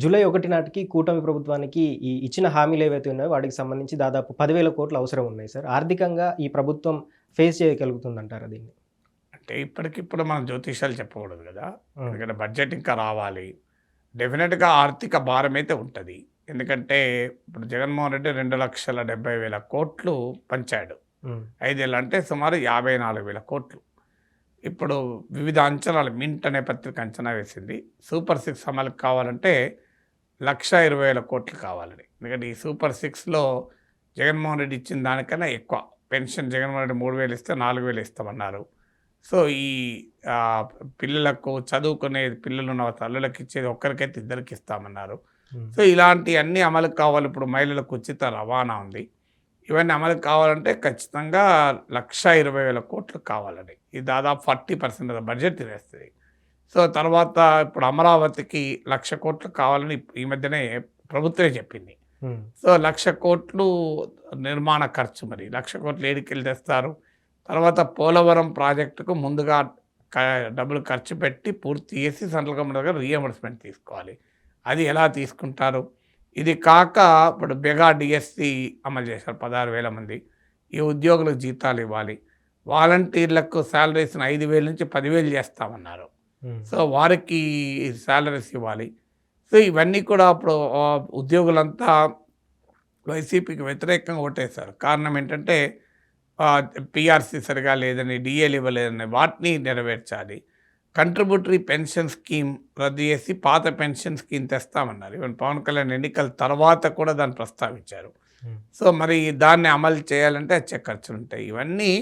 July ఒకటి నాటికి కూటమి ప్రభుత్వానికి ఈ ఇచ్చిన హామీలు ఏవైతే ఉన్నాయో వాటికి సంబంధించి దాదాపు పదివేల కోట్లు అవసరం ఉన్నాయి సార్. ఆర్థికంగా ఈ ప్రభుత్వం ఫేస్ చేయగలుగుతుందంటారా దీన్ని? అంటే ఇప్పటికిప్పుడు మనం జ్యోతిషాలు చెప్పకూడదు కదా. ఎందుకంటే బడ్జెట్ ఇంకా రావాలి. డెఫినెట్గా ఆర్థిక భారం అయితే ఉంటుంది. ఎందుకంటే ఇప్పుడు జగన్మోహన్ రెడ్డి రెండు లక్షల డెబ్బై వేల కోట్లు పంచాడు. ఐదేళ్ళు అంటే సుమారు యాభై నాలుగు వేల కోట్లు. ఇప్పుడు వివిధ అంచనాలు మింట్ అనే పత్రిక అంచనా వేసింది. సూపర్ సిక్స్ అమలుకి కావాలంటే లక్ష ఇరవై వేల కోట్లు కావాలని. ఎందుకంటే ఈ సూపర్ సిక్స్లో జగన్మోహన్ రెడ్డి ఇచ్చిన దానికన్నా ఎక్కువ. పెన్షన్ జగన్మోహన్ రెడ్డి మూడు వేలు ఇస్తే నాలుగు వేలు ఇస్తామన్నారు. సో ఈ పిల్లలకు చదువుకునే పిల్లలు ఉన్న తల్లులకు ఇచ్చేది ఒక్కరికైతే ఇద్దరికి ఇస్తామన్నారు. సో ఇలాంటి అన్ని అమలు కావాలి. ఇప్పుడు మహిళలకు ఉచిత రవాణా ఉంది. ఇవన్నీ అమలు కావాలంటే ఖచ్చితంగా లక్ష ఇరవై వేల కోట్లు కావాలని. ఇది దాదాపు ఫార్టీ పర్సెంట్ బడ్జెట్ తినేస్తుంది. సో తర్వాత ఇప్పుడు అమరావతికి లక్ష కోట్లు కావాలని ఈ మధ్యనే ప్రభుత్వమే చెప్పింది. సో లక్ష కోట్లు నిర్మాణ ఖర్చు మరి. లక్ష కోట్లు ఏడికెళ్ళి తెస్తారు. తర్వాత పోలవరం ప్రాజెక్టుకు ముందుగా డబ్బులు ఖర్చు పెట్టి పూర్తి చేసి సెంట్రల్ గవర్నమెంట్ దగ్గర రీఎంబర్స్మెంట్ తీసుకోవాలి. అది ఎలా తీసుకుంటారు? ఇది కాక ఇప్పుడు బెగా డిఎస్సి అమలు చేశారు పదహారు వేల మంది. ఈ ఉద్యోగులకు జీతాలు ఇవ్వాలి. వాలంటీర్లకు శాలరీస్ ఐదు వేల నుంచి పదివేలు చేస్తామన్నారు. సో వారికి శాలరీస్ ఇవ్వాలి. సో ఇవన్నీ కూడా అప్పుడు ఉద్యోగులంతా వైసీపీకి వ్యతిరేకంగా ఓటేశారు. కారణం ఏంటంటే పిఆర్సీ సరిగా లేదని డిఏలు ఇవ్వలేదని వాటిని నెరవేర్చాలి. కంట్రిబ్యూటరీ పెన్షన్ స్కీమ్ రద్దు చేసి పాత పెన్షన్ స్కీమ్ తెస్తామన్నారు. ఈవెన్ పవన్ కళ్యాణ్ ఎన్నికల తర్వాత కూడా దాన్ని ప్రస్తావించారు. సో మరి దాన్ని అమలు చేయాలంటే వచ్చే ఖర్చులు ఉంటాయి. ఇవన్నీ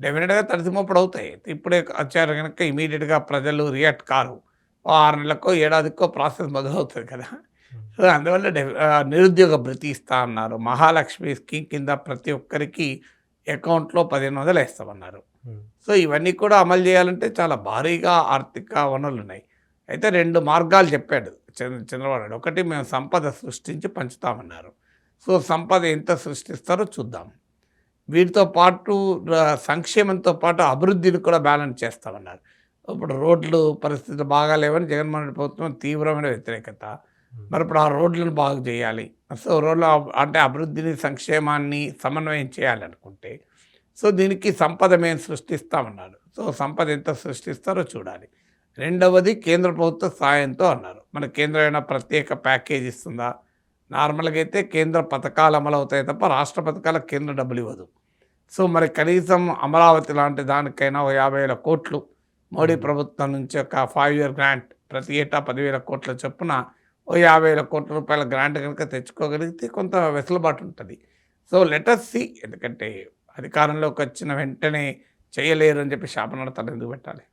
డెఫినెట్గా తడిసిమప్పుడు అవుతాయి ఇప్పుడే వచ్చారు కనుక ఇమీడియట్గా ప్రజలు రియాక్ట్ కారు. ఆరు నెలలకో ఏడాదికో ప్రాసెస్ మొదలవుతుంది కదా. సో అందువల్ల నిరుద్యోగ భృతి ఇస్తా అన్నారు. మహాలక్ష్మి స్కీమ్ కింద ప్రతి ఒక్కరికి అకౌంట్లో పదిహేను వందలు వేస్తామన్నారు. సో ఇవన్నీ కూడా అమలు చేయాలంటే చాలా భారీగా ఆర్థిక వనరులు ఉన్నాయి. అయితే రెండు మార్గాలు చెప్పాడు చంద్ర చంద్రబాబు ఒకటి మేము సంపద సృష్టించి పంచుతామన్నారు. సో సంపద ఎంత సృష్టిస్తారో చూద్దాం. వీటితో పాటు సంక్షేమంతో పాటు అభివృద్ధిని కూడా బ్యాలెన్స్ చేస్తామన్నారు. ఇప్పుడు రోడ్లు పరిస్థితులు బాగాలేవని జగన్మోహన్ రెడ్డి ప్రభుత్వం తీవ్రమైన వ్యతిరేకత. మరి ఇప్పుడు ఆ రోడ్లను బాగు చేయాలి. సో రోడ్ల అంటే అభివృద్ధిని సంక్షేమాన్ని సమన్వయం చేయాలనుకుంటే సో దీనికి సంపద మేము సృష్టిస్తామన్నారు. సో సంపద ఎంత సృష్టిస్తారో చూడాలి. రెండవది కేంద్ర ప్రభుత్వ సాయంతో అన్నారు. మన కేంద్రం ఏమైనా ప్రత్యేక ప్యాకేజ్ ఇస్తుందా? నార్మల్గా అయితే కేంద్ర పథకాలు అమలు అవుతాయి తప్ప రాష్ట్ర పథకాలకు కేంద్ర డబ్బులు ఇవ్వదు. సో మరి కనీసం అమరావతి లాంటి దానికైనా ఒక యాభై వేల కోట్లు మోడీ ప్రభుత్వం నుంచి ఒక ఫైవ్ ఇయర్ గ్రాంట్ ప్రతి ఏటా పదివేల కోట్ల చొప్పున ఓ యాభై వేల కోట్ల రూపాయల గ్రాంట్ కనుక తెచ్చుకోగలిగితే కొంత వెసులుబాటు ఉంటుంది. సో లెటస్ సి ఎందుకంటే అధికారంలోకి వచ్చిన వెంటనే చేయలేరు అని చెప్పి శాపనార్థాలు ఎందుకు పెట్టాలి?